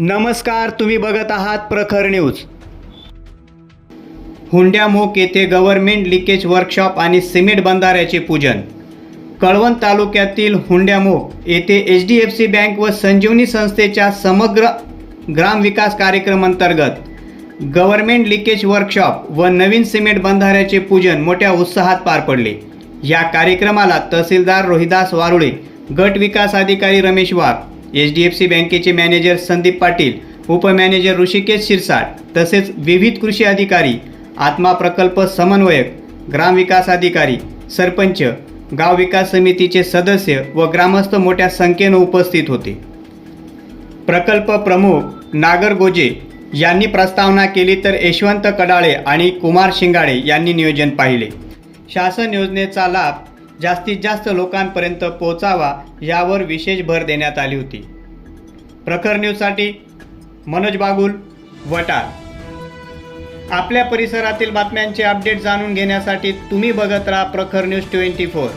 नमस्कार तुम्ही बघत आहात प्रखर न्यूज. हुंड्यामोक येथे गव्हर्नमेंट लिकेज वर्कशॉप आणि सिमेंट बंधाऱ्याचे पूजन. कळवण तालुक्यातील हुंड्यामोक येथे H D F C bank व संजीवनी संस्थेच्या समग्र ग्रामविकास कार्यक्रम अंतर्गत गव्हर्नमेंट लिकेज वर्कशॉप व नवीन सिमेंट बंधाऱ्याचे पूजन मोठ्या उत्साहात पार पडले. या कार्यक्रमाला तहसीलदार रोहिदास वारुळे गट विकास अधिकारी Ramesh Wagh H D F C बँकेचे मॅनेजर संदीप पाटील उपमॅनेजर ऋषिकेश शिरसाट तसेच विविध कृषी अधिकारी आत्मा प्रकल्प समन्वयक ग्रामविकास अधिकारी सरपंच गाव विकास समितीचे सदस्य व ग्रामस्थ मोठ्या संख्येनं उपस्थित होते. प्रकल्प प्रमुख नागर गोजे यांनी प्रस्तावना केली तर यशवंत कडाळे आणि कुमार शिंगाडे यांनी नियोजन पाहिले. शासन योजनेचा लाभ जास्तीत जास्त लोकांपर्यंत पोचावा यावर विशेष भर देण्यात आली होती. प्रखर न्यूजसाठी मनोज बागुल वटार. आपल्या परिसरातील बातम्यांचे अपडेट जाणून घेण्यासाठी तुम्ही बघत राहा प्रखर न्यूज ट्वेंटी फोर.